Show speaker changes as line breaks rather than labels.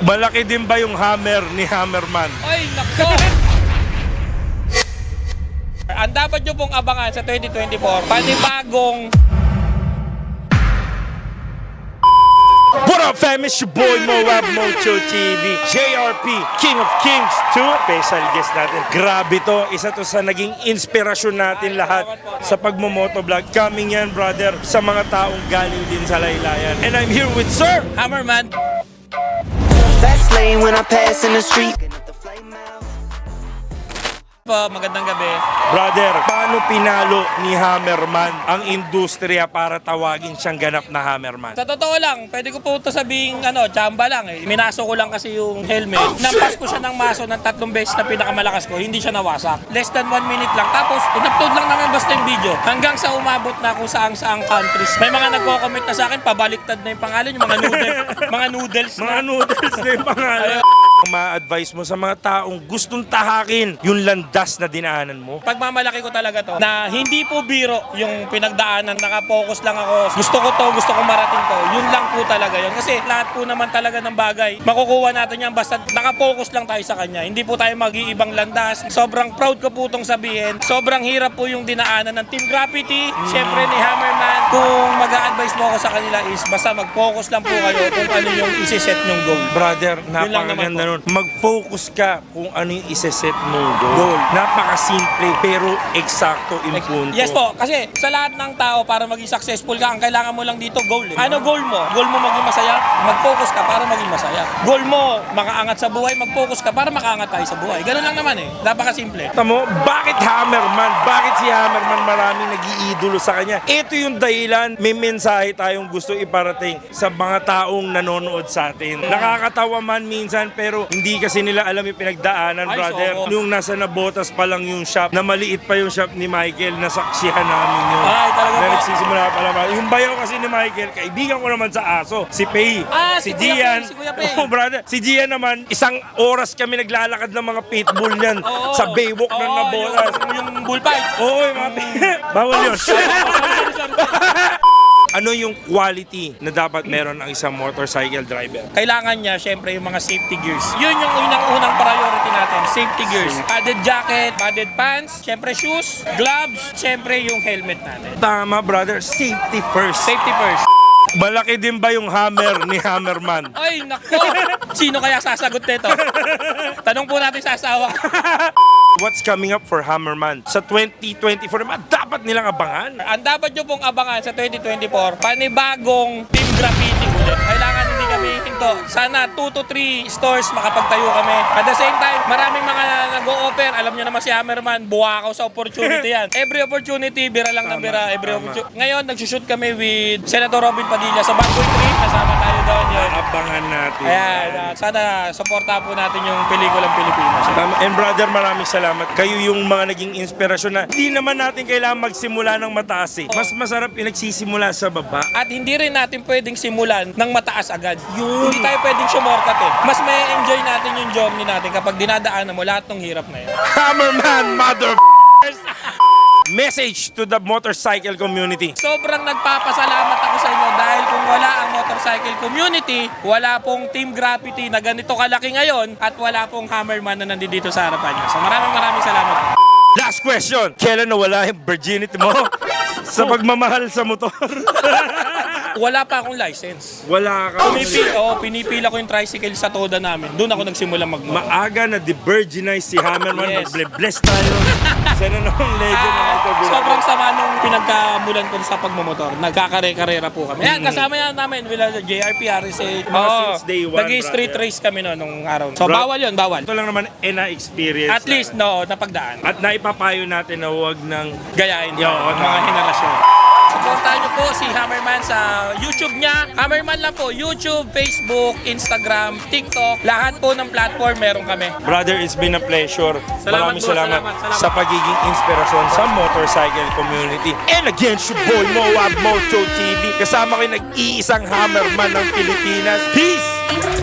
Malaki din ba yung hammer ni Hammerman?
Ay, nako! Ang dapat nyo pong abangan sa 2024, panibagong
What up, fam? It's your boy Moab Mocho TV. JRP, King of Kings 2. Special guest natin. Grabe to. Isa to sa naging inspirasyon natin lahat sa pagmumotovlog. Coming yan, brother, sa mga taong galing din sa laylayan. And I'm here with Sir
Hammerman.
Fast lane when I pass in the street.
Po, magandang gabi.
Brother, paano pinalo ni Hammerman ang industriya para tawagin siyang ganap na Hammerman?
Sa totoo lang, pwede ko po ito sabihin, ano, chamba lang eh. Minaso ko lang kasi yung helmet. Nampas ko siya ng maso ng tatlong beses na pinakamalakas ko, hindi siya nawasak. Less than one minute lang. Tapos, in-upload lang namin basta yung video. Hanggang sa umabot na ako saang saang countries. May mga nagko-comment na sa akin, pabaliktad na yung pangalan, yung mga noodles. mga noodles.
Mga noodles na yung pangalan. Ma-advise mo sa mga taong gustong tahakin yung landas na dinaanan mo?
Pagmamalaki ko talaga to na hindi po biro yung pinagdaanan, nakapokus lang ako. Gusto ko to, gusto ko marating to. Yun lang po talaga yun. Kasi lahat po naman talaga ng bagay, makukuha natin yan basta nakapokus lang tayo sa kanya. Hindi po tayo mag-iibang landas. Sobrang proud ko po itong sabihin. Sobrang hirap po yung dinaanan ng Team Graffiti, syempre ni Hammerman. Kung mag-a-advise mo ako sa kanila is basta mag-focus lang po kayo kung ano yung isi-set nyong goal.
Brother,
lang naman
napakaganda
po.
nun. Mag-focus ka kung ano yung iseset mong goal. Napakasimple pero eksakto yung punto.
Yes po, kasi sa lahat ng tao para maging successful ka, ang kailangan mo lang dito goal. Eh. Ano goal mo? Goal mo maging masaya? Mag-focus ka para maging masaya. Goal mo, makaangat sa buhay, mag-focus ka para makaangat tayo sa buhay. Ganun lang naman eh. Napakasimple.
Tamo, bakit Hammerman? Bakit si Hammerman maraming nag-iidolo sa kanya? Ito yung dahilan, may mensahe tayong gusto iparating sa mga taong nanonood sa atin. Nakakatawa man minsan pero hindi kasi nila alam yung pinagdaanan,
Ay,
brother.
oo.
Yung nasa nabotas pa lang yung shop, na maliit pa yung shop ni Michael, nasaksihan namin yun.
Ay, talaga
na nagsisimula pa naman. Yung bayaw kasi ni Michael, kaibigan ko naman sa aso, si Pei.
Ah, si Kuya
Gian.
Pei, si Kuya Pei.
Oh, brother. Si Gian naman, isang oras kami naglalakad ng mga pitbull niyan
Oo.
sa Baywalk ng
Oo,
nabotas.
Yung, yung bullfight.
Oo, yung mga Bawal yun. ano yung quality na dapat meron ang isang motorcycle driver?
Kailangan niya, syempre, yung mga safety gears. Yun yung unang-unang priority natin, safety gears. Padded jacket, padded pants, syempre shoes, gloves, syempre yung helmet natin.
Tama, brother. Safety first.
Safety first.
Malaki din ba yung hammer ni Hammerman?
Ay, nako! Sino kaya sasagot nito? Tanong po natin sa asawa.
What's coming up for Hammerman? Sa 2024 naman, dapat nilang abangan.
Ang dapat nyo pong abangan sa 2024, panibagong Team Graffiti ulit. Kailangan hindi kami hinto. Sana 2 to 3 stores makapagtayo kami. At the same time, maraming mga nag-o-offer. Alam nyo naman si Hammerman, buwakaw sa opportunity yan. Every opportunity, bira lang ng bira. Every
tama.
opportunity. Ngayon, nagsushoot kami with Senator Robin Padilla sa Bad Boy 3. Kasama doon yun.
Abangan natin.
Ayan, uh, sana supportahan po natin yung pelikulang Pilipinas.
Tama. And brother, maraming salamat. Kayo yung mga naging inspirasyon na hindi naman natin kailangan magsimula ng mataas eh. Mas masarap pinagsisimula sa baba.
At hindi rin natin pwedeng simulan ng mataas agad. Hindi tayo pwedeng sumorkat eh. Mas may enjoy natin yung journey natin kapag dinadaanan mo lahat ng hirap na yun.
Hammerman, mother Message to the motorcycle community.
Sobrang nagpapasalamat ako sa inyo dahil kung wala ang motorcycle community, wala pong Team Graffiti na ganito kalaki ngayon at wala pong Hammerman na nandito sa harapan niyo. So maraming maraming salamat.
Last question. Kailan nawala yung virginity mo sa pagmamahal sa motor?
Wala pa akong license.
Wala ka.
Pinipila, oh, pinipila ko yung tricycle sa toda namin. Doon ako nagsimula magmotor.
Maaga na de-virginize si Hammerman.
Yes.
Mag-bless tayo. Sana namang legend na ito.
Ah, sobrang sama nung pinagkamulan ko sa pagmamotor. Nagkakare-karera po kami.
Mm.
Yan, kasama yan namin. Wala JRP, RSA.
Mga since day one,
Nag-street
brother.
race kami no, nung araw. So,
Bro-
bawal yun, bawal.
Ito lang naman, eh, na-experience.
At least, no, napagdaan.
At naipapayo natin na huwag ng
Gayahin
Yo,
mga henerasyon. Supportahan niyo po si Hammerman sa YouTube niya. Hammerman lang po. YouTube, Facebook, Instagram, TikTok. Lahat po ng platform meron kami.
Brother, it's been a pleasure.
Salamat
Maraming
po,
salamat,
salamat, salamat.
sa pagiging inspirasyon sa motorcycle community. And again, your boy Moab Moto TV. Kasama ko yung nag-iisang hammerman ng Pilipinas. Peace!